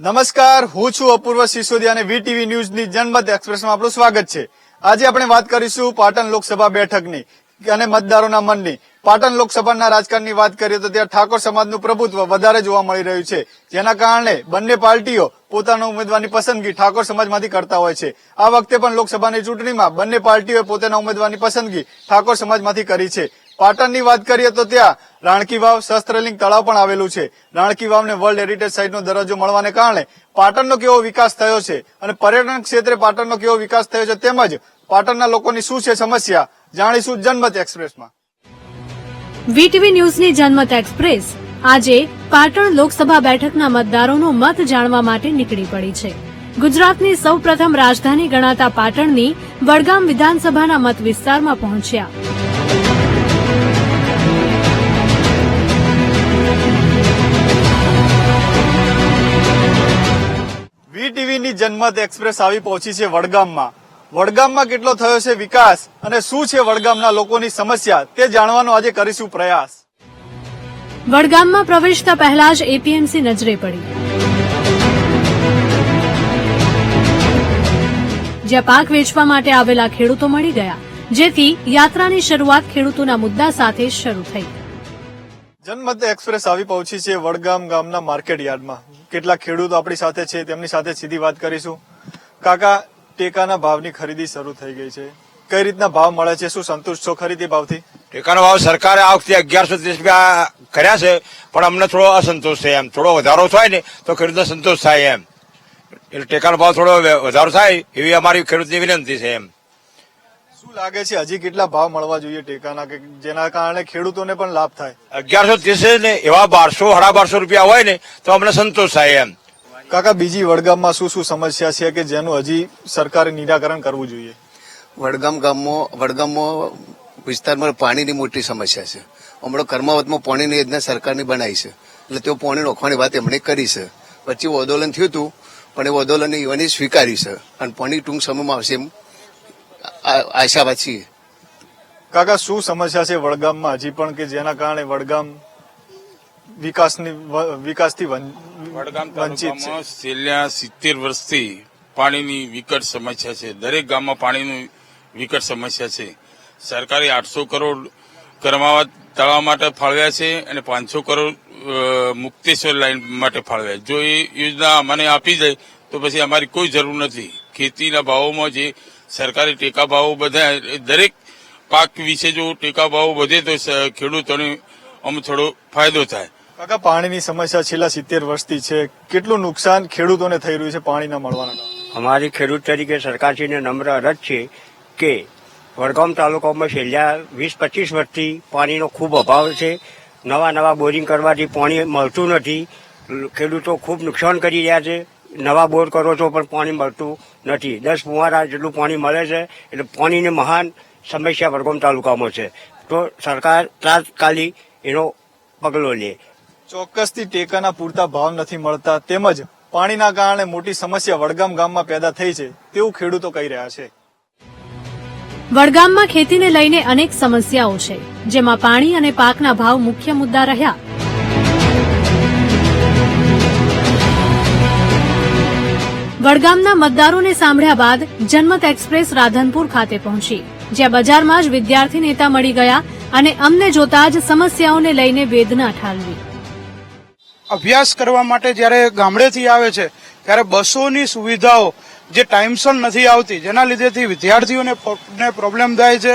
નમસ્કાર, હું છું અપૂર્વ સિસોદિયા અને વીટીવી ન્યૂઝની જનમત એક્સપ્રેસમાં આપણું સ્વાગત છે. આજે આપણે વાત કરીશું પાટણ લોકસભા બેઠકની અને મતદારોના મનની. પાટણ લોકસભાના રાજકારણની વાત કરીએ તો ત્યાં ઠાકોર સમાજનું પ્રભુત્વ વધારે જોવા મળી રહ્યું છે. જેના કારણે બંને પાર્ટીઓ પોતાના ઉમેદવારની પસંદગી ઠાકોર સમાજમાંથી કરતા હોય છે. આ વખતે પણ લોકસભાની ચૂંટણીમાં બંને પાર્ટીઓએ પોતાના ઉમેદવારની પસંદગી ઠાકોર સમાજમાંથી કરી છે. પાટણની વાત કરીએ તો ત્યાં રાણકી વાવ શસ્ત્રલિંગ તળાવ પણ આવેલું છે. રાણકી વાવને વર્લ્ડ હેરિટેજ સાઇટનો દરજ્જો મળવાને કારણે પાટણનો કેવો વિકાસ થયો છે અને પર્યટન ક્ષેત્રે પાટણનો કેવો વિકાસ થયો છે તેમજ પાટણના લોકોની શું છે સમસ્યા જાણીશું જનમત એક્સપ્રેસમાં. વીટીવી ન્યૂઝની જનમત એક્સપ્રેસ આજે પાટણ લોકસભા બેઠકના મતદારોનો મત જાણવા માટે નીકળી પડી છે. ગુજરાતની સૌપ્રથમ રાજધાની ગણાતા પાટણની વડગામ વિધાનસભાના મત વિસ્તારમાં પહોંચ્યા. વીટીવીની જનમત એક્સપ્રેસ આવી પહોંચી છે વડગામમાં. વડગામમાં કેટલો થયો છે વિકાસ અને શું છે વડગામના લોકોની સમસ્યા તે જાણવાનો આજે કરીશું પ્રયાસ. વડગામમાં પ્રવેશતા પહેલા જ એપીએમસી નજરે પડી. જ્યાં પાક વેચવા માટે આવેલા ખેડૂતો મળી ગયા જેથી યાત્રાની શરૂઆત ખેડૂતોના મુદ્દા સાથે શરૂ થઈ. જનમત એક્સપ્રેસ આવી પહોંચી છે વડગામ ગામના માર્કેટ યાર્ડમાં કેટલાક ખેડૂતો આપણી સાથે છે તેમની સાથે સીધી વાત કરીશું. કાકા, ટેકાના ભાવની ખરીદી શરૂ થઈ ગઈ છે. કઈ રીતના ભાવ મળે છે? શું સંતુષ્ટ છો ખરીદી ભાવથી? ટેકાનો ભાવ સરકારે આ વખતે અગિયારસો ત્રીસ રૂપિયા કર્યા છે, પણ અમને થોડો અસંતોષ છે એમ. થોડો વધારો થાય ને, તો ખેડૂતને સંતોષ થાય એમ. એટલે ટેકાનો ભાવ થોડો વધારો થાય એવી અમારી ખેડૂતની વિનંતી છે એમ. શું લાગે છે હજી કેટલા ભાવ મળવા જોઈએ ટેકાના કે જેના કારણે ખેડૂતોને પણ લાભ થાય? અગિયારસો ત્રીસ ને એવા બારસો સાડા બારસો રૂપિયા હોય ને તો અમને સંતોષ થાય એમ. કાકા બીજી વડગામમાં શું શું સમસ્યા છે કે જેનું હજી સરકારે નિરાકરણ કરવું જોઈએ? વડગામ ગામમાં વડગામમાં વિસ્તારમાં પાણીની મોટી સમસ્યા છે. હમણાં કર્માવતમાં પાણીની યોજના સરકારની બનાવી છે. એટલે તેઓ પાણી રોકવાની વાત એમણે કરી છે. પછી આંદોલન થયું હતું પણ એ વદોલન યુવાને સ્વીકારી છે. અને પાણી ટૂંક સમયમાં આવશે એમ આશાવાદ છીએ. કાકા શું સમસ્યા છે વડગામમાં? હજી પણ કે જેના કારણે વડગામ વિકાસની વિકાસથી વંચિત છે. છેલ્લા સિત્તેર વર્ષથી પાણીની વિકટ સમસ્યા છે. દરેક ગામમાં પાણીની વિકટ સમસ્યા છે. સરકારે આઠસો કરોડ કરમાવા તળાવ માટે ફાળવ્યા છે અને પાંચસો કરોડ મુક્તેશ્વર લાઈન માટે ફાળવ્યા. જો એ યોજના મને આપી જાય તો પછી અમારી કોઈ જરૂર નથી. ખેતીના ભાવોમાં જે સરકારી ટેકા ભાવો બધા દરેક પાક વિશે જો ટેકા ભાવો વધે તો ખેડૂતોને આમ થોડો ફાયદો થાય. કાકા પાણીની સમસ્યા છેલ્લા સિત્તેર વર્ષથી છે. કેટલું નુકસાન ખેડૂતોને થઈ રહ્યું છે પાણી ન મળવાના અમારી ખેડૂત તરીકે સરકારશ્રીને નમ્ર અરજ છે કે વડગામ તાલુકામાં છેલ્લા વીસ પચીસ વર્ષથી પાણીનો ખૂબ અભાવ છે. નવા નવા બોરિંગ કરવાથી પાણી મળતું નથી. ખેડૂતો ખૂબ નુકસાન કરી રહ્યા છે. નવા બોર કરો છો પણ પાણી મળતું નથી. દસ ફુવારા જેટલું પાણી મળે છે એટલે પાણીની મહાન સમસ્યા વડગામ તાલુકામાં છે. તો સરકાર તાત્કાલિક એનો પગલો લે. ચોક્કસથી ટેકાના પૂરતા ભાવ નથી મળતા. તેમજ પાણીના કારણે મોટી સમસ્યા વડગામ ગામમાં પેદા થઈ છે તેવું ખેડૂતો કહી રહ્યા છે. વડગામમાં ખેતીને લઈને અનેક સમસ્યાઓ છે જેમાં પાણી અને પાકના ભાવ મુખ્ય મુદ્દા રહ્યા. વડગામના મતદારોને સાંભળ્યા બાદ જનમત એક્સપ્રેસ રાધનપુર ખાતે પહોંચી. જ્યાં બજારમાં જ વિદ્યાર્થી નેતા મળી ગયા અને અમને જોતા જ સમસ્યાઓને લઈને વેદના ઠાલવી. અભ્યાસ કરવા માટે જ્યારે ગામડેથી આવે છે, ત્યારે બસોની સુવિધાઓ જે ટાઈમસર નથી આવતી, જેના લીધેથી વિદ્યાર્થીઓને પ્રોબ્લેમ થાય છે.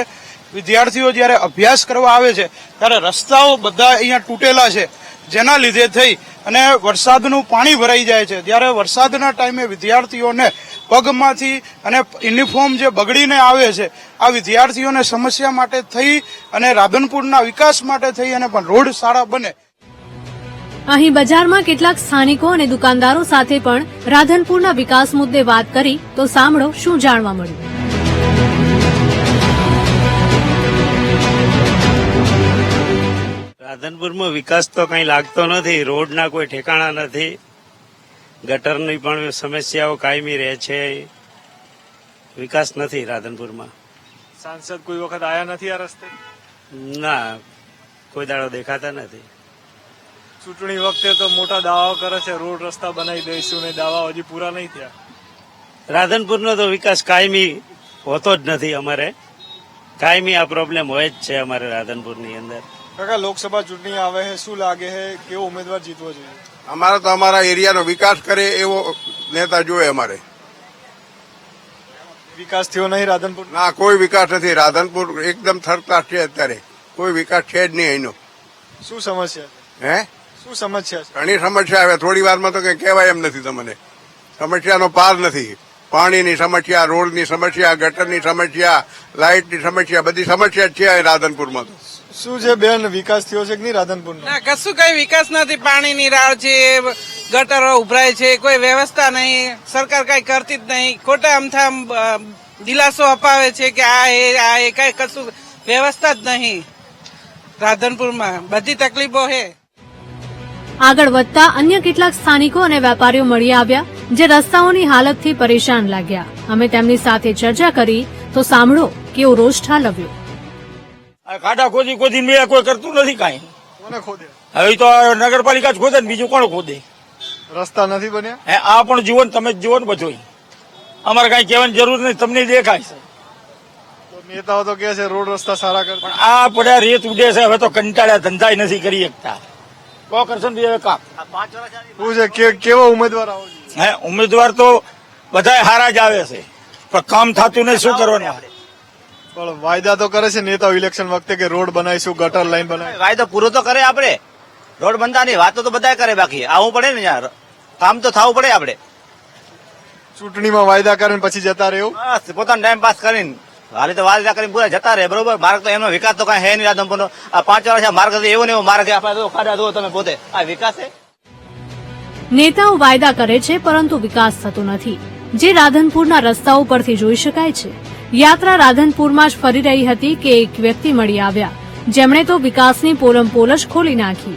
વિદ્યાર્થીઓ જ્યારે અભ્યાસ કરવા આવે છે, ત્યારે રસ્તાઓ બધા અહીંયા તૂટેલા છે. જેના લીધે થઈ અને વરસાદનું પાણી ભરાઈ જાય છે. ત્યારે વરસાદના ટાઈમે વિદ્યાર્થીઓને પગમાંથી અને યુનિફોર્મ જે બગડીને આવે છે, આ વિદ્યાર્થીઓને સમસ્યા માટે થઈ અને રાધનપુરના વિકાસ માટે થઈ અને પણ રોડ સારા બને. અહીં બજારમાં કેટલાક સ્થાનિકો અને દુકાનદારો સાથે પણ રાધનપુરના વિકાસ મુદ્દે વાત કરી, તો સાંભળો શું જાણવા મળ્યું. રાધનપુરમાં વિકાસ તો કઈ લાગતો નથી રોડના કોઈ ઠેકાણા નથી ગટરની પણ સમસ્યાઓ કાયમી રહે છે. વિકાસ નથી રાધનપુરમાં. સાંસદ કોઈ વખત આયા નથી આ રસ્તે? ના કોઈ દાડો દેખાતા નથી. ચૂંટણી વખતે તો મોટા દાવાઓ કરે છે રોડ રસ્તા બનાવી દઈશું ને દાવાઓ હજી પૂરા નહીં થયા. રાધનપુરનો તો વિકાસ કાયમી હોતો જ નથી અમારે. કાયમી આ પ્રોબ્લેમ હોય જ છે અમારે રાધનપુરની અંદર. કાકા લોકસભા ચૂંટણી આવે છે શું લાગે છે? કેવો ઉમેદવાર જીતવો જોઈએ? અમારે તો અમારા એરિયાનો વિકાસ કરે એવો નેતા જોઈએ અમારે. વિકાસ થયો નહીં રાધનપુર? ના કોઈ વિકાસ નથી. રાધનપુર એકદમ થર્ડ ક્લાસ છે અત્યારે. કોઈ વિકાસ છે જ નહીં એનો શું સમસ્યા? હે? શું સમસ્યા છે? ઘણી સમસ્યા આવે. થોડી વારમાં તો કઈ કહેવાય એમ નથી તમને. સમસ્યાનો પાર નથી. પાણીની સમસ્યા રોડની સમસ્યા ગટરની સમસ્યા લાઇટની સમસ્યા બધી સમસ્યા જ છે રાધનપુરમાં તો. શું છે બેન વિકાસ થયો છે કે નહીં રાધનપુર ના કશું કઈ વિકાસ નથી. પાણીની રાળ છે ગટરો ઉભરાય છે કોઈ વ્યવસ્થા નહીં સરકાર કઈ કરતી જ નહીં. ખોટા અમથા આમ, દિલાસો અપાવે છે કે આ એ આ એ કઈ કશું વ્યવસ્થા જ નહીં. રાધનપુરમાં બધી તકલીફો છે આગળ વધતા અન્ય કેટલાક સ્થાનિકો અને વેપારીઓ મળી આવ્યા જે રસ્તાઓની હાલતથી પરેશાન લાગ્યા. અમે તેમની સાથે ચર્ચા કરી તો સાંભળો કેવો રોષ ઠાલવ્યો. ખાડા ખોદી ખોદી મેં કોઈ કરતું નથી કાંઈ. કોને ખોદે? હવે તો નગરપાલિકા જ ખોદે ને બીજું કોણ ખોદે? રસ્તા નથી બન્યા? હે આ પણ જીવન તમે જ જીવન બધો અમારે કાંઈ કહેવાની જરૂર નથી તમને દેખાય છે. નેતાઓ તો કે છે રોડ રસ્તા સારા કર. પણ આ પડ્યા રેત ઉડે છે હવે તો કંટાળ્યા ધંધાય નથી કરી શકતા. કો કરશે ને બીજા કામ. શું છે કેવો ઉમેદવાર આવો હે ઉમેદવાર તો બધા હારા જ આવે છે. પણ કામ થતું નહીં શું કરવાનું? પણ વાયદા તો કરે છે નેતાઓ ઇલેક્શન વખતે કે રોડ બનાવીશું ગટર લાઈન બનાવી વાયદો પૂરો તો કરે આપણે. રોડ બનતાની વાતો તો બધા કરે બાકી. આવું પડે ને યાર. કામ તો થવું પડે આપણે. ચૂંટણીમાં વાયદા કરીને પછી જતા રહેવું બસ પોતાનો ટાઈમ પાસ કરીને. હાલે તો વાયદા કરીને પૂરા જતા રહે બરોબર? માર્ગ તો એમનો વિકાસ તો કઈ હે નહીં રાધનપુરનો. આ પાંચ વર્ષ માર્ગ હતો એવો ને એવો માર્ગ. આપણે ખાડા તમે પોતે. આ વિકાસ છે? નેતાઓ વાયદા કરે છે પરંતુ વિકાસ થતો નથી. જે રાધનપુરના રસ્તાઓ પરથી જોઈ શકાય છે. યાત્રા રાધનપુરમાં જ ફરી રહી હતી કે એક વ્યક્તિ મળી આવ્યા. જેમણે તો વિકાસની પોલમ પોલ ખોલી નાખી.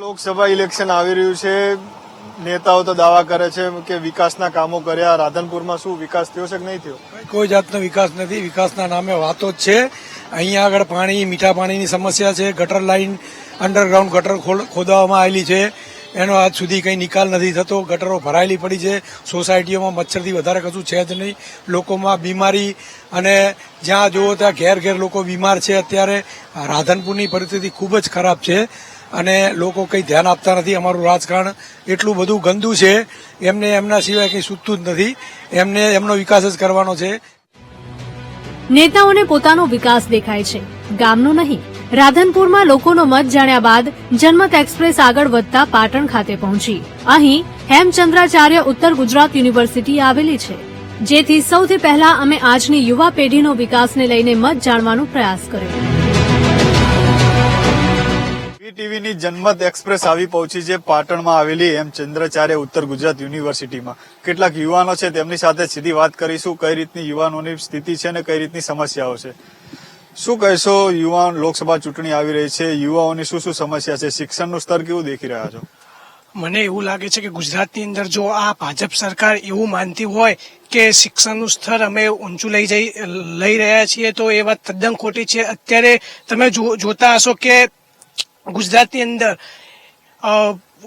લોકસભા ઇલેક્શન આવી રહ્યું છે. નેતાઓ તો દાવા કરે છે કે વિકાસના કામો કર્યા, રાધનપુરમાં શું વિકાસ થયો છે કે નહીં થયો? કોઈ જાતનો વિકાસ નથી. વિકાસના નામે વાતો જ છે. અહીંયા આગળ પાણી, મીઠા પાણીની સમસ્યા છે. ગટર લાઈન, અંડરગ્રાઉન્ડ ગટર ખોદવામાં આવેલી છે. એનો આજ સુધી કંઈ નિકાલ નથી થતો. ગટરો ભરાયેલી પડી છે. સોસાયટીઓમાં મચ્છરથી વધારે કશું છે જ નહીં. લોકોમાં બીમારી અને જ્યાં જુઓ ત્યાં ઘેર ઘેર લોકો બીમાર છે. અત્યારે રાધનપુરની પરિસ્થિતિ ખૂબ જ ખરાબ છે. અને લોકો કંઈ ધ્યાન આપતા નથી અમારું રાજકારણ. એટલું બધું ગંદુ છે. એમને એમના સિવાય કંઈ સૂચતું જ નથી. એમને એમનો વિકાસ જ કરવાનો છે. નેતાઓને પોતાનો વિકાસ દેખાય છે. ગામનો નહીં, રાધનપુરમાં લોકોનો મત જાણ્યા બાદ જનમત એક્સપ્રેસ આગળ વધતા પાટણ ખાતે પહોંચી. અહીં હેમચંદ્રાચાર્ય ઉત્તર ગુજરાત યુનિવર્સિટી આવેલી છે. જેથી સૌથી પહેલા અમે આજની યુવા પેઢીનો વિકાસને લઈને મત જાણવાનો પ્રયાસ કર્યો. ટીવીની જન્મત એક્સપ્રેસ આવી પહોંચી છે પાટણમાં આવેલી એમ ચંદ્રાચાર્ય ઉત્તર ગુજરાત યુનિવર્સિટીમાં. કેટલાક યુવાનો છે તેમની સાથે સીધી વાત કરીશું, કઈ રીતની યુવાનોની સ્થિતિ છે અને કઈ રીતની સમસ્યાઓ છે. શું કહેશો, યુવાન લોકસભા ચૂંટણી આવી રહી છે, યુવાઓની શું શું સમસ્યા છે, શિક્ષણનું સ્તર કેવું દેખી રહ્યા છો? મને એવું લાગે છે કે ગુજરાતની અંદર જો આ ભાજપ સરકાર એવું માનતી હોય કે શિક્ષણનું સ્તર અમે ઊંચું લઈ જઈ, લઈ રહ્યા છીએ, તો એ વાત તદ્દન ખોટી છે. અત્યારે તમે જોતા હશો કે ગુજરાતની અંદર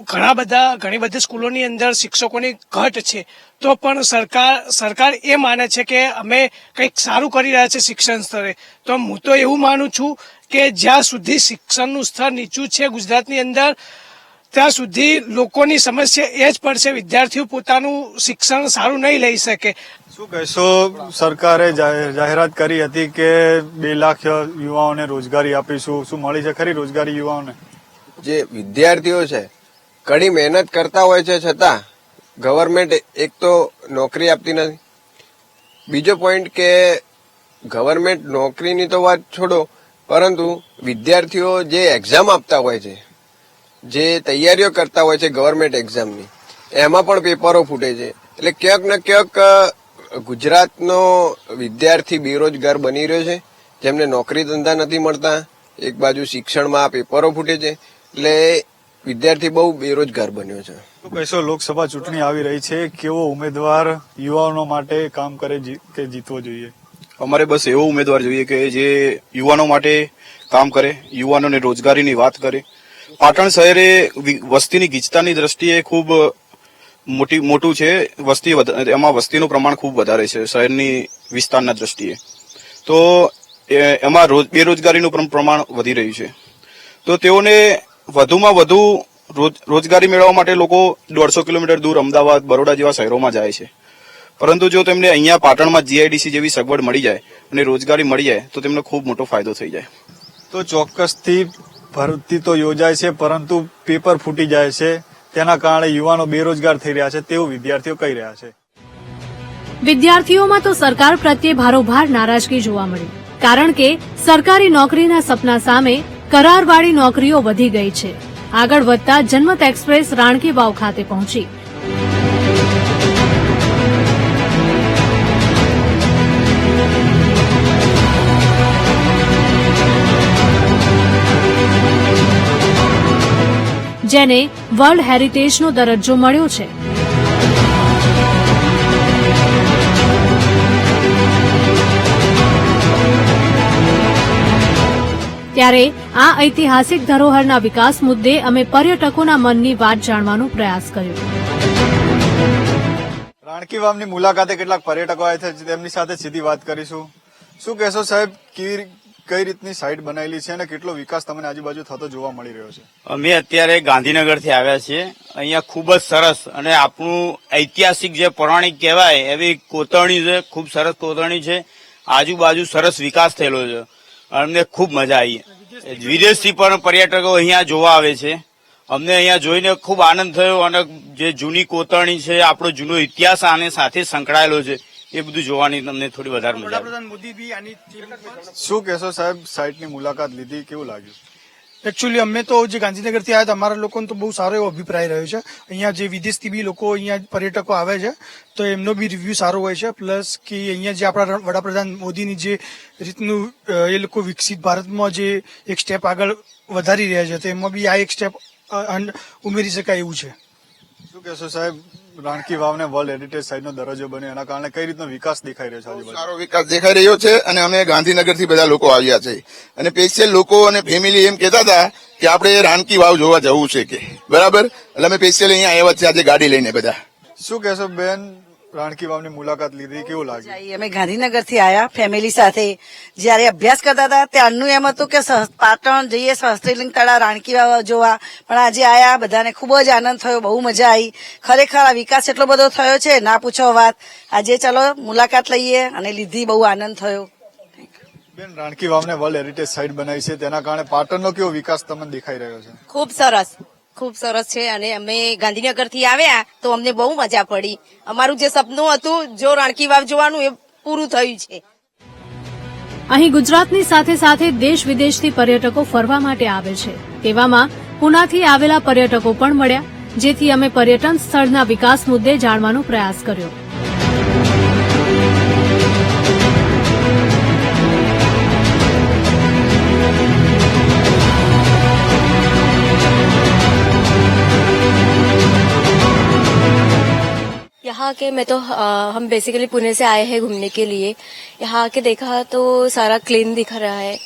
ઘણા બધા, ઘણી બધી સ્કૂલોની અંદર શિક્ષકોની ઘટ છે. તો પણ સરકાર સરકાર એ માને છે કે અમે કંઈક સારું કરી રહ્યા છે શિક્ષણ સ્તરે. તો હું તો એવું માનું છું કે જ્યાં સુધી શિક્ષણનું સ્તર નીચું છે ગુજરાતની અંદર ત્યાં સુધી લોકોની સમસ્યા એ જ પડશે વિદ્યાર્થીઓ પોતાનું શિક્ષણ સારું નહીં લઈ શકે. શું કહેશો? સરકારે જાહેર- જાહેરાત કરી હતી કે બે લાખ યુવાઓને રોજગારી આપીશું. શું મળી છે ખરી રોજગારી યુવાઓને? જે વિદ્યાર્થીઓ છે ઘણી મહેનત કરતા હોય છે છતાં ગવર્મેન્ટ એક તો નોકરી આપતી નથી. બીજો પોઈન્ટ કે ગવર્મેન્ટ નોકરીની તો વાત છોડો પરંતુ વિદ્યાર્થીઓ જે એક્ઝામ આપતા હોય છે જે તૈયારીઓ કરતા હોય છે ગવર્મેન્ટ એક્ઝામની એમાં પણ પેપરો ફૂટે છે. એટલે ક્યાંક ને ક્યાંક ગુજરાતનો વિદ્યાર્થી બેરોજગાર બની રહ્યો છે જેમને નોકરી ધંધા નથી મળતા એક બાજુ શિક્ષણમાં પેપરો ફૂટે છે એટલે વિદ્યાર્થી બહુ બેરોજગાર બન્યો છે. શું કહેશો લોકસભા ચૂંટણી આવી રહી છે કેવો ઉમેદવાર યુવાનો માટે કામ કરે કે જીતવો જોઈએ? અમારે બસ એવો ઉમેદવાર જોઈએ કે જે યુવાનો માટે કામ કરે યુવાનોને રોજગારીની વાત કરે પાટણ શહેરે એ વસ્તીની ગીચતાની દ્રષ્ટિએ ખૂબ મોટી, મોટું છે. વસ્તી એમાં વસ્તીનું પ્રમાણ ખૂબ વધારે છે શહેરની વિસ્તારના દ્રષ્ટિએ. તો એમાં રોજ- બેરોજગારીનું પ્રમાણ વધી રહ્યું છે. તો તેઓને વધુમાં વધુ રોજ- રોજગારી મેળવવા માટે લોકો દોઢસો કિલોમીટર દૂર અમદાવાદ, બરોડા જેવા શહેરોમાં જાય છે. પરંતુ જો તેમને અહીંયા પાટણમાં જીઆઈડીસી જેવી સગવડ મળી જાય અને રોજગારી મળી જાય, તો તેમને ખૂબ મોટો ફાયદો થઈ જાય. તો ચોક્કસથી ભરતી તો યોજાય છે, પરંતુ પેપર ફૂટી જાય છે. તેના કારણે યુવાનો બેરોજગાર થઈ રહ્યા છે તેવું વિદ્યાર્થીઓ કહી રહ્યા છે. વિદ્યાર્થીઓમાં તો સરકાર પ્રત્યે ભારોભાર નારાજગી જોવા મળી, કારણ કે સરકારી નોકરીના સપના સામે કરારવાળી નોકરીઓ વધી ગઈ છે. આગળ વધતા જન્મત એક્સપ્રેસ રાણકી વાવ ખાતે પહોંચી જેને વર્લ્ડ હેરિટેજનો દરજ્જો મળ્યો છે. ત્યારે આ ઐતિહાસિક ધરોહરના વિકાસ મુદ્દે અમે પર્યટકોના મનની વાત જાણવાનો પ્રયાસ કર્યો. રાણકી વાવની મુલાકાતે કેટલાક પર્યટકો આવ્યા છે તેમની સાથે સીધી વાત કરીશું. શું કહેશો સાહેબ કેવી કઈ રીતની સાઇટ બનાવેલી છે અને કેટલો વિકાસ તમને આજુબાજુ થતો જોવા મળી રહ્યો છે? અમે અત્યારે ગાંધીનગરથી આવ્યા છીએ. અહીંયા ખૂબ જ સરસ અને આપણું ઐતિહાસિક જે પૌરાણિક કહેવાય, એવી કોતરણી છે, ખૂબ સરસ કોતરણી છે. આજુબાજુ સરસ વિકાસ થયેલો છે. અમને ખૂબ મજા આવી. વિદેશથી પણ પર્યટકો અહીંયા જોવા આવે છે. અમને અહીંયા જોઈને ખૂબ આનંદ થયો અને જે જૂની કોતરણી છે, આપણો જૂનો ઇતિહાસ આને સાથે સંકળાયેલો છે. એ બધું જોવાની તમને થોડી વધારે મજા આની શું કહેશો સાહેબ? સાઇટની મુલાકાત લીધી કેવું લાગ્યું? એકચ્યુઅલી અમે તો જે ગાંધીનગરથી આવ્યા હતા અમારા લોકોને તો બહુ સારો એવો અભિપ્રાય રહ્યો છે. અહીંયા જે વિદેશથી બી લોકો અહીંયા પર્યટકો આવે છે તો એમનો બી રિવ્યુ સારો હોય છે. પ્લસ કે અહીંયા જે આપણા વડાપ્રધાન મોદીની જે રીતનું એ લોકો વિકસિત ભારતમાં જે એક સ્ટેપ આગળ વધારી રહ્યા છે તો એમાં બી આ એક સ્ટેપ ઉમેરી શકાય એવું છે. શું કહેશો સાહેબ? રાણકી વાવને વર્લ્ડ હેરિટેજ સાઇટનો દરજ્જો બન્યો. એના કારણે કઈ રીતનો વિકાસ દેખાઈ રહ્યો છે આજુબાજુ? સારો વિકાસ દેખાઈ રહ્યો છે અને અમે ગાંધીનગરથી બધા લોકો આવ્યા છે. અને સ્પેશિયલ લોકો અને ફેમિલી એમ કહેતા હતા કે આપણે રાણકી વાવ જોવા જવું છે કે. બરાબર? એટલે અમે સ્પેશિયલ અહીંયા આવ્યા છે આજે ગાડી લઈને બધા. શું કહેશો બેન? રાણકી વાવની મુલાકાત લીધી કેવું લાગ્યું. અમે ગાંધીનગરથી આયા ફેમિલી સાથે. જયારે અભ્યાસ કરતા હતા ત્યારનું એમ હતું કે પાટણ જઈએ સહસ્ત્રીલિંગ તળા રાણકી વાવ જોવા. પણ આજે આયા બધાને ખૂબ જ આનંદ થયો બહુ મજા આવી. ખરેખર આ વિકાસ એટલો બધો થયો છે ના પૂછો વાત. આજે ચલો મુલાકાત લઈએ અને લીધી બહુ આનંદ થયો. બેન રાણકી વાવને વર્લ્ડ હેરિટેજ સાઇટ બનાવી છે તેના કારણે પાટણનો કેવો વિકાસ તમને દેખાઈ રહ્યો છે? ખૂબ સરસ. ખૂબ સરસ છે અને અમે ગાંધીનગરથી આવ્યા તો અમને બહુ મજા પડી. અમારું જે સપનું હતું, જો રાણકી વાવ જોવાનું, એ પૂરું થયું છે. અહીં ગુજરાતની સાથે સાથે દેશ વિદેશથી પર્યટકો ફરવા માટે આવે છે. તેવામાં પુનાથી આવેલા પર્યટકો પણ મળ્યા, જેથી અમે પર્યટન સ્થળના વિકાસ મુદ્દે જાણવાનો પ્રયાસ કર્યો. यहाँ के मैं तो आ, हम बेसिकली पुणे से आए हैं घूमने के लिए। यहाँ आके देखा तो सारा क्लीन दिख रहा है।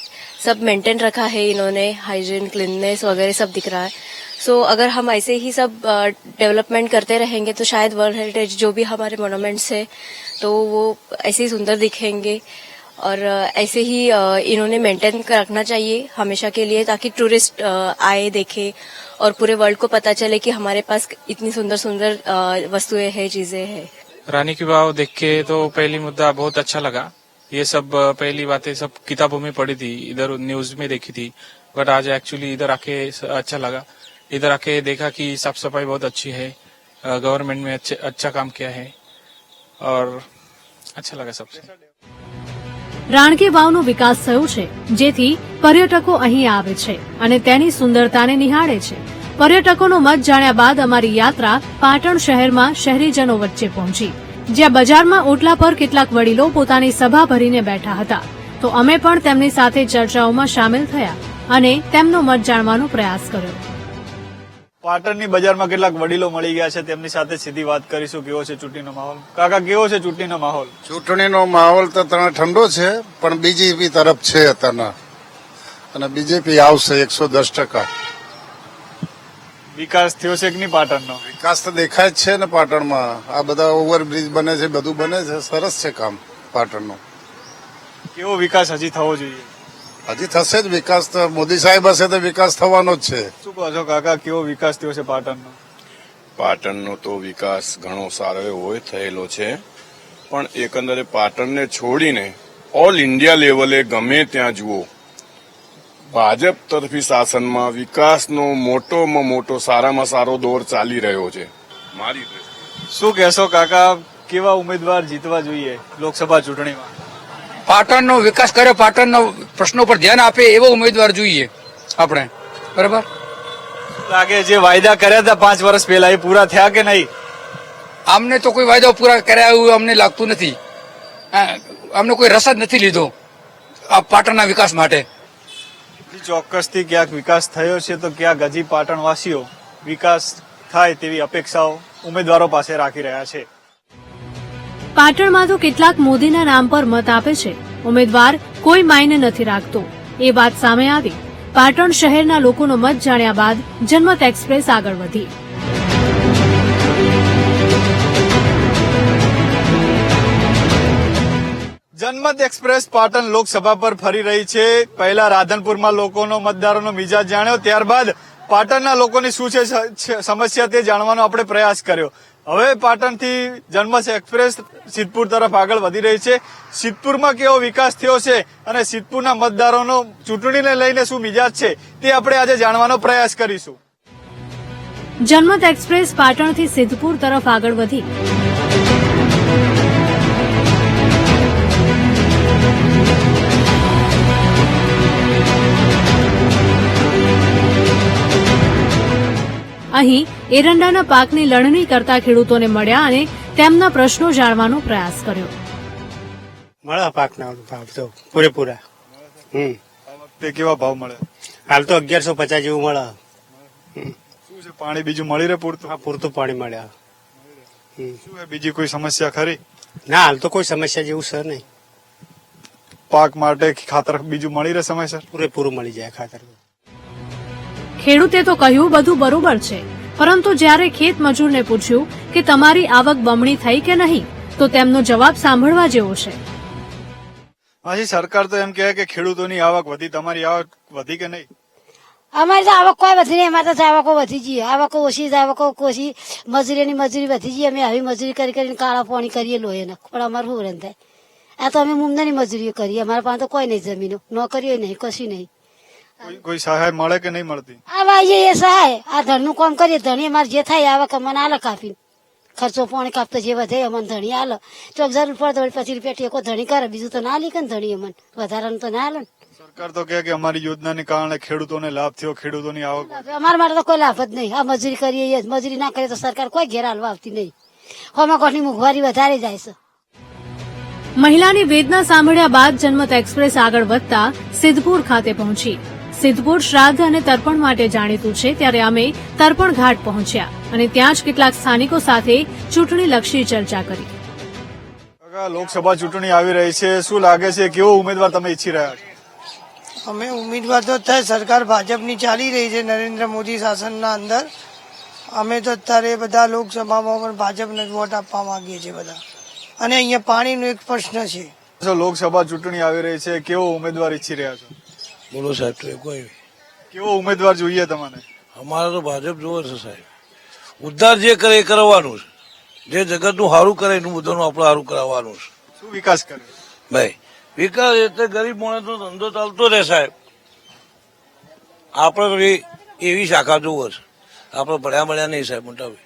सब मेंटेन रखा है इन्होंने हाइजीन क्लीननेस वगैरह सब दिख रहा है। सो so, अगर हम ऐसे ही सब डेवलपमेंट करते रहेंगे तो शायद वर्ल्ड हेरिटेज जो भी हमारे मोनोमेंट्स है तो वो ऐसे ही सुंदर दिखेंगे। और ऐसे ही इन्होंने मेंटेन रखना चाहिए हमेशा के लिए ताकि टूरिस्ट आए, देखे और पूरे वर्ल्ड को पता चले कि हमारे पास इतनी सुंदर सुंदर वस्तुएँ हैं, चीज़ें हैं। रानी की वाव देख के तो पहली मुद्दा बहुत अच्छा लगा। ये सब पहली बातें सब किताबों में पढ़ी थी, इधर न्यूज़ में देखी थी बट आज एक्चुअली इधर आके अच्छा लगा। इधर आके देखा कि साफ़ सफ़ाई बहुत अच्छी है गवर्नमेंट में अच्छा काम किया है, और अच्छा लगा सबसे। રાણકી વાવનો વિકાસ થયો છે, જેથી પર્યટકો અહીં આવે છે અને તેની સુંદરતાને નિહાળે છે. પર્યટકોનો મત જાણ્યા બાદ અમારી યાત્રા પાટણ શહેરમાં શહેરીજનો વચ્ચે પહોંચી. જ્યાં બજારમાં ઓટલા પર કેટલાક વડીલો પોતાની સભા ભરીને બેઠા હતા. તો અમે પણ તેમની સાથે ચર્ચાઓમાં સામેલ થયા અને તેમનો મત જાણવાનો પ્રયાસ કર્યો. પાટણની બજારમાં કેટલાક વડીલો મળી ગયા છે. તેમની સાથે સીધી વાત કરીશું. કેવો છે ચૂંટણીનો માહોલ? કાકા કેવો છે ચૂંટણીનો માહોલ? ચૂંટણીનો માહોલ તો તને ઠંડો છે પણ બીજેપી તરફ છે અત્યારના. અને બીજેપી આવશે એકસો દસ ટકા. વિકાસ થયો છે કે નહીં પાટણનો? વિકાસ તો દેખાય જ છે ને પાટણમાં. આ બધા ઓવરબ્રિજ બને છે બધું બને છે. સરસ છે કામ પાટણનું. કેવો વિકાસ હજી થવો જોઈએ? હજી થશે જ વિકાસ તો મોદી સાહેબ હશે તો વિકાસ થવાનો જ છે. શું કહો છો કાકા કેવો વિકાસ થયો છે પાટણનો? પાટણનો તો વિકાસ ઘણો સારો એવો થયેલો છે. પણ એકંદરે પાટણને છોડીને ઓલ ઇન્ડિયા લેવલે ગમે ત્યાં જુઓ ભાજપ તરફી શાસનમાં વિકાસનો મોટોમાં મોટો સારામાં સારો દોર ચાલી રહ્યો છે. મારી શું કહેશો કાકા કેવા ઉમેદવાર જીતવા જોઈએ લોકસભા ચૂંટણીમાં? પાટણનો વિકાસ કરે પાટણના પ્રશ્નો પર ધ્યાન આપે એવો ઉમેદવાર જોઈએ આપણે. બરાબર? લાગે જે વાયદા કર્યા હતા પાંચ વર્ષ પહેલા એ પૂરા થયા કે નહીં? આમને તો કોઈ વાયદો પૂરા કર્યા એવું અમને લાગતું નથી. અમને કોઈ રસ જ નથી લીધો આ પાટણના વિકાસ માટે. ચોક્કસથી ક્યાંક વિકાસ થયો છે તો ક્યાંક હજી પાટણવાસીઓ વિકાસ થાય તેવી અપેક્ષાઓ ઉમેદવારો પાસે રાખી રહ્યા છે. પાટણમાં તો કેટલાક મોદીના નામ પર મત આપે છે. ઉમેદવાર કોઈ માયને નથી રાખતો. એ વાત સામે આવી. પાટણ શહેરના લોકોનો મત જાણ્યા બાદ જનમત એક્સપ્રેસ આગળ વધી. જનમત એક્સપ્રેસ પાટણ લોકસભા પર ફરી રહી છે. પહેલા રાધનપુરમાં લોકોનો મતદારોનો મિજાજ જાણ્યો. ત્યારબાદ પાટણના લોકોની શું છે, સમસ્યા તે જાણવાનો આપણે પ્રયાસ કર્યો. હવે પાટણથી જન્મસ એક્સપ્રેસ, સિદ્ધપુર તરફ આગળ વધી રહી છે. સિદ્ધપુરમાં કેવો વિકાસ થયો છે અને સિદ્ધપુરના મતદારોનો ચૂંટણીને લઈને શું મિજાજ છે તે આપણે આજે જાણવાનો પ્રયાસ કરીશું. જન્મત એક્સપ્રેસ પાટણથી સિદ્ધપુર તરફ આગળ વધી. અહીં એરંડાના પાકની લણણી કરતા ખેડૂતોને મળ્યા અને તેમના પ્રશ્નો જાણવાનો પ્રયાસ કર્યો. મળ્યા પાકના ભાવ તો પૂરેપૂરા. હમ. તે કેવા ભાવ મળે? હાલ તો અગિયારસો પચાસ જેવું મળે. શું છે પાણી બીજું મળી રહે પૂરતું? હા પૂરતું પાણી મળ્યા શું બીજી કોઈ સમસ્યા ખરી? ના હાલ તો કોઈ સમસ્યા જેવું છે નહીં. પાક માટે ખાતર બીજું મળી રહે સમયસર? પૂરેપૂરું મળી જાય ખાતર ખેડૂતે તો કહ્યું બધું બરોબર છે. પરંતુ જ્યારે ખેત મજૂરને પૂછ્યું કે તમારી આવક બમણી થઈ કે નહીં તો તેમનો જવાબ સાંભળવા જેવો છે. હાજી સરકાર તો એમ કહે કે ખેડૂતોની આવક વધી તમારી આવક વધી કે નહીં? અમારી તો આવક કોઈ વધી નહીં અમારે તો આવકો વધી જઈએ આવકો ઓછી આવકો ઓછી. મજૂરીની મજૂરી વધી જઈએ અમે આવી મજૂરી કરી કરીને કાળા પાણી કરીએ લોહી ને પણ અમારે શું થાય? આ તો અમે મુમદાની મજૂરીઓ કરીએ અમારા પાસે તો કોઈ નહીં જમીનો નોકરીઓ નહીં કશું નહીં. કોઈ- કોઈ સહાય મળે કે નહીં મળતી? આવા આવીએ એ સહાય આ ધણનું કામ કરીએ ધણી અમારે જે થાય આવક મને આલે કાપી ખર્ચો પાણી કાપતો જે વધે અમને ધણી આલે. ચોક જરૂર પડે તો પચીસ રૂપિયા ટેકો ધણી કરે બીજું તો ના લી કે ને ધણી અમને. વધારાનું તો ના આલે ને. સરકાર તો કહે કે અમારી યોજનાને કારણે ખેડૂતોને લાભ થયો ખેડૂતોની આવક. અમારા માટે તો કોઈ લાભ જ નહીં. આ મજૂરી કરીએ એ જ. મજૂરી ના કરીએ તો સરકાર કોઈ ઘેર હાલવા આવતી નહીં. હોમાં કોટની મોંઘવારી વધારે જાય છે. મહિલાની વેદના સાંભળ્યા બાદ જનમત એક્સપ્રેસ આગળ વધતા સિદ્ધપુર ખાતે પહોંચી. સિદ્ધપુર શ્રાદ્ધ અને તર્પણ માટે જાણીતું છે ત્યારે અમે તર્પણ ઘાટ પહોંચ્યા અને ત્યાં જ કેટલાક સ્થાનિકો સાથે ચૂંટણીલક્ષી ચર્ચા કરી. કાકા, લોકસભા ચૂંટણી આવી રહી છે. શું લાગે છે કેવો ઉમેદવાર તમે ઈચ્છી રહ્યા છો? અમે ઉમેદવાર તો અત્યારે સરકાર ભાજપની ચાલી રહી છે નરેન્દ્ર મોદી શાસનના અંદર. અમે તો અત્યારે બધા લોકસભામાં પણ ભાજપને વોટ આપવા માંગીએ છીએ બધા. અને અહીંયા પાણીનો એક પ્રશ્ન છે. લોકસભા ચૂંટણી આવી રહી છે. કેવો ઉમેદવાર ઈચ્છી રહ્યા છો? બોલો સાહેબ તો કોઈ કેવો ઉમેદવાર જોઈએ તમને અમારે તો ભાજપ જોવે છે સાહેબ. ઉદ્ધાર જે કરે એ કરવાનું છે. જે જગતનું સારું કરે એનું બધાનું આપણે સારું કરાવવાનું છે. શું વિકાસ કરે? ભાઈ વિકાસ એટલે ગરીબ માણસનો ધંધો ચાલતો રહે સાહેબ. આપણે એવી શાખા જોવો છે. આપણે ભણ્યા ભણ્યા નહીં સાહેબ મોટા ભાઈ.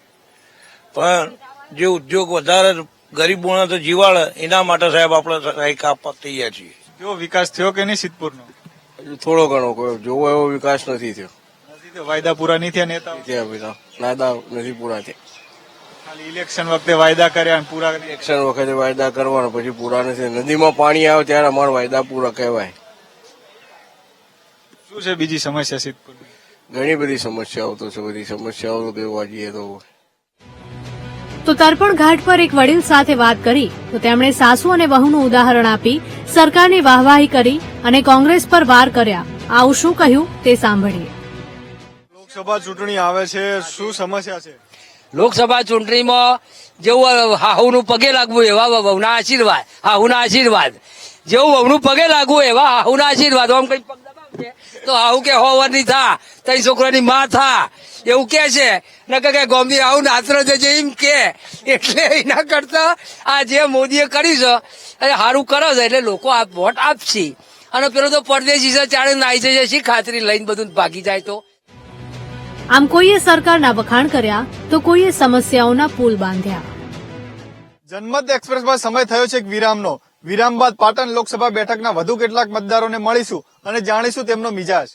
પણ જે ઉદ્યોગ વધારે ગરીબ માણસ જીવાડે એના માટે સાહેબ આપણે સહાય આપવા તૈયાર છીએ. કેવો વિકાસ થયો કે નહીં સિદ્ધપુરનો? થોડો ઘણો કોઈ જોવો એવો વિકાસ નથી થયો. વાયદા પૂરા નહીં થયા નેતા વાયદા નથી પૂરા થયા. ખાલી ઇલેક્શન વખતે વાયદા કર્યા અને પૂરા ઇલેક્શન વખતે વાયદા કરવાના પછી પૂરા નથી નદીમાં પાણી આવે ત્યારે અમારા વાયદા પૂરા કહેવાય. શું છે બીજી સમસ્યા સિદ્ધપુર ઘણી બધી સમસ્યાઓ તો છે બધી સમસ્યાઓ તો જોવા જઈએ તો તો તર્પણ ઘાટ પર એક વડીલ સાથે વાત કરી તો તેમણે સાસુ અને વહુનું ઉદાહરણ આપી સરકારની વાહવાહી કરી અને કોંગ્રેસ પર વાર કર્યા. આવું શું કહ્યું તે સાંભળીએ. લોકસભા ચૂંટણી આવે છે શું સમસ્યા છે? લોકસભા ચૂંટણીમાં જેવું હાહુનું પગે લાગવું એવા વહુના આશીર્વાદ હાહુના આશીર્વાદ. જેવું વહુનું પગે લાગવું એવા હાહુના આશીર્વાદ આમ કઈ તો આવું કે હો વરની થા. તઈ છોકરાની માં થા. એવું કે છે. નકર કે ગોમી આવું નાત્ર જજે એમ કે. એટલે એના કરતા આ જે મોદીએ કર્યું છે એ સારું કરો છે. એટલે લોકો આ વોટ આપશે. અને પેલો તો પરદેશી છે ચાલે નાઈ જશે શી ખાતરી લઈને બધું ભાગી જાય તો. આમ કોઈએ સરકારના વખાણ કર્યા તો કોઈએ સમસ્યાઓના પુલ બાંધ્યા. જનમત એક્સપ્રેસમાં સમય થયો છે એક વિરામનો. વિરામ બાદ પાટણ લોકસભા બેઠકના વધુ કેટલાક મતદારોને મળીશું અને જાણીશું તેમનો મિજાજ.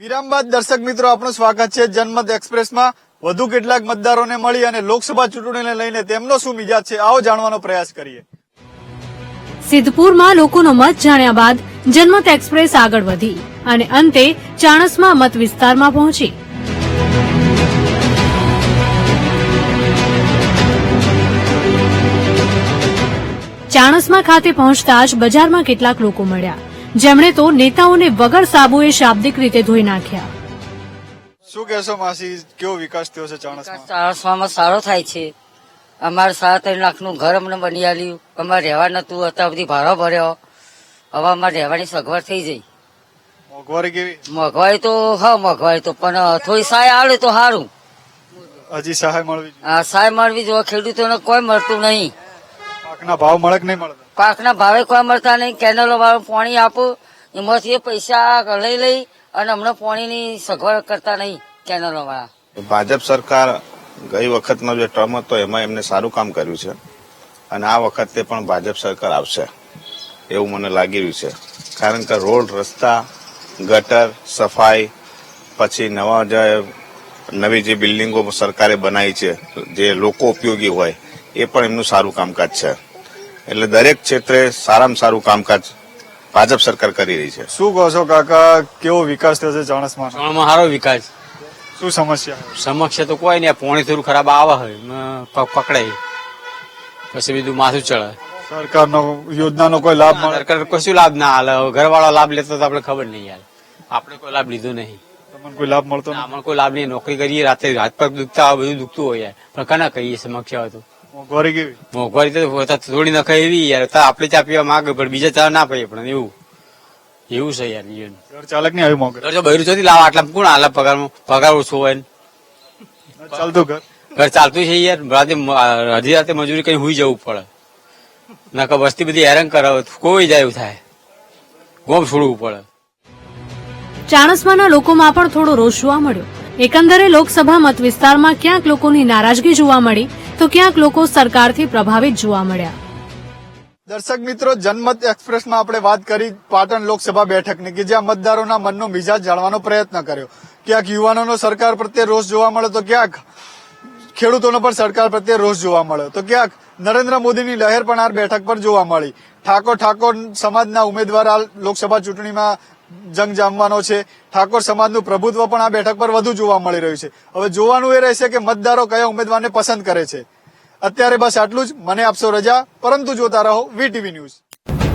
વિરામ બાદ દર્શક મિત્રો, આપનું સ્વાગત છે. જનમત એક્સપ્રેસમાં વધુ કેટલાક મતદારોને મળી અને લોકસભા ચૂંટણીને લઈને તેમનો શું મિજાજ છે, આવો જાણવાનો પ્રયાસ કરીએ. સિદ્ધપુરમાં લોકોનો મત જાણ્યા બાદ જનમત એક્સપ્રેસ આગળ વધી અને અંતે ચાણસમાં મત વિસ્તારમાં પહોંચી. ચાણસ્મા ખાતે પહોંચતા જ બજારમાં કેટલાક લોકો મળ્યા. જેમણે તો નેતાઓને વગર સાબુએ શાબ્દિક રીતે ધોઈ નાખ્યા. શું કહેશો માસી કેવો વિકાસ થયો છે ચાણસમામાં ચાણસમાં સારો થાય છે. અમારે સાડા ત્રણ લાખનું ઘર અમને બની આલ્યું. અમારે રહેવા નતું અત્યાર બધી ભાડો ભર્યો. હવે અમારે રહેવાની સગવડ થઈ જઈ મોંઘવારી કેવી? મોંઘવારી તો હા મોંઘવારી તો પણ થોડી સહાય આવે તો સારું હજી સહાય મળવી સહાય મળવી જો ખેડૂતોને કોઈ મળતું નહીં. પાકના ભાવ મળે કે નહીં મળે? પાકના ભાવે કોઈ મળતા નહીં. કેનલો વાળું પાણી આપો. એમાંથી એ પૈસા લઈ લઈ અને અમને પાણીની સગવડ કરતા નહીં કેનલો વાળા ભાજપ સરકાર ગઈ વખતનો જે ટર્મ હતો એમાં એમને સારું કામ કર્યું છે. અને આ વખતે પણ ભાજપ સરકાર આવશે. એવું મને લાગી રહ્યું છે. કારણ કે રોડ રસ્તા ગટર સફાઈ પછી નવા જે નવી જે બિલ્ડિંગો સરકારે બનાવી છે જે લોકો ઉપયોગી હોય એ પણ એમનું સારું કામકાજ છે. એટલે દરેક ક્ષેત્રે સારામાં સારું કામકાજ ભાજપ સરકાર કરી રહી છે. શું કહો છો કાકા? કેવો વિકાસ થશે ચાણસમાં ત્રણમાં સારો વિકાસ. શું સમસ્યા સમસ્યા તો કોઈ નહીં પોણી થોડું ખરાબ આવે હોય પકડાય પછી બીજું માથું ચડે. સરકારનો યોજનાનો કોઈ લાભ મળે? સરકાર કશું લાભ ના હાલે ઘરવાળો લાભ લેતો તો આપણે ખબર નહીં યાર. આપણે કોઈ લાભ લીધો નહીં. તમને કોઈ લાભ મળતો અમને કોઈ લાભ નહીં. નોકરી કરીએ રાતે હાથ પગ દુખતા બધું દુખતું હોય યાર. પણ કના કહીએ સમસ્યા હતું મોંઘવારી કેવી મોંઘવારી તો થોડી નખાય એવી યાર. તા આપણે ચા પીવા માંગે પણ બીજા ચા ના પાઈએ પણ એવું. એવું છે યાર જીવન ઘર ચાલક નહીં આવી મોંઘે જો બૈરું ચોથી લાવ આટલા કોણ આલા પગાર પગાર ઓછો હોય ચાલતું ઘર. ઘર ચાલતું છે યાર. રાતે અડધી રાતે મજૂરી કઈ હુઈ જવું પડે. નકર વસ્તી બધી હેરાન કરાવે કોઈ જાય એવું થાય. ગોમ છોડવું પડે. ચાણસમાના લોકોમાં પણ થોડો રોષ જોવા મળ્યો. એકંદરે લોકસભા મત વિસ્તારમાં ક્યાંક લોકોની નારાજગી જોવા મળી. તો ક્યાંક લોકો સરકારથી પ્રભાવિત જોવા મળ્યા. દર્શક મિત્રો, જનમત એક્સપ્રેસમાં આપણે વાત કરી પાટણ લોકસભા બેઠકની કે જ્યાં મતદારોના મનનો મિજાજ જાણવાનો પ્રયત્ન કર્યો. ક્યાંક યુવાનોનો સરકાર પ્રત્યે રોષ જોવા મળ્યો તો ક્યાંક ખેડૂતોનો પણ સરકાર પ્રત્યે રોષ જોવા મળ્યો. તો ક્યાંક નરેન્દ્ર મોદીની લહેર પણ આ બેઠક પર જોવા મળી. ઠાકોર ઠાકોર સમાજના ઉમેદવાર આ લોકસભા ચૂંટણીમાં જંગ જામવાનો છે. ઠાકોર સમાજનું પ્રભુત્વ પણ આ બેઠક પર વધુ જોવા મળી રહ્યું છે. હવે જોવાનું એ રહેશે કે મતદારો કયા ઉમેદવારને પસંદ કરે છે. અત્યારે બસ આટલું જ. મને આપશો રજા. પરંતુ જોતા રહો વીટીવી ન્યૂઝ.